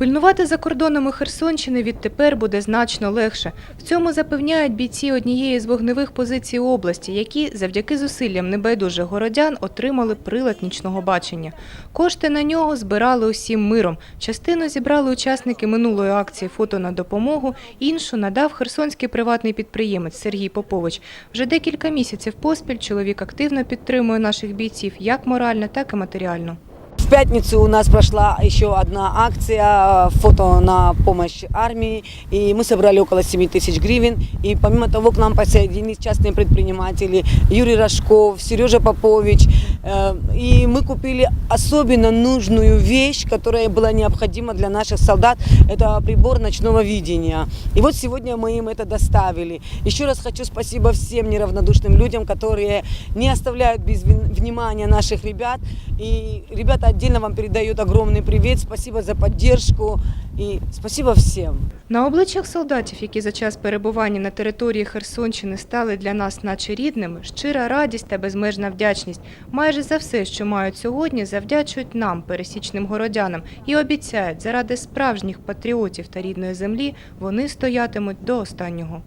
Пильнувати за кордонами Херсонщини відтепер буде значно легше. В цьому запевняють бійці однієї з вогневих позицій області, які завдяки зусиллям небайдужих городян отримали прилад нічного бачення. Кошти на нього збирали усім миром. Частину зібрали учасники минулої акції «Фото на допомогу», іншу надав херсонський приватний підприємець Сергій Попович. Вже декілька місяців поспіль чоловік активно підтримує наших бійців як морально, так і матеріально. В пятницу у нас прошла еще одна акция э, «Фото на помощь армии», и мы собрали около 7 тысяч гривен. И помимо того к нам присоединились частные предприниматели Юрий Рожков, Сережа Попович. Э, И мы купили особенно нужную вещь, которая была необходима для наших солдат. Это прибор ночного видения. И вот сегодня мы им это доставили. Еще раз хочу спасибо всем неравнодушным людям, которые не оставляют без вин- внимания наших ребят. И ребята отдельно вам передают огромный привет. Спасибо за поддержку и спасибо всем. На обличчях солдатів, які за час перебування на території Херсонщини стали для нас наче рідними, щира радість та безмежна вдячність. Майже за все, що мають сьогодні, завдячують нам, пересічним городянам, і обіцяють, заради справжніх патріотів та рідної землі вони стоятимуть до останнього.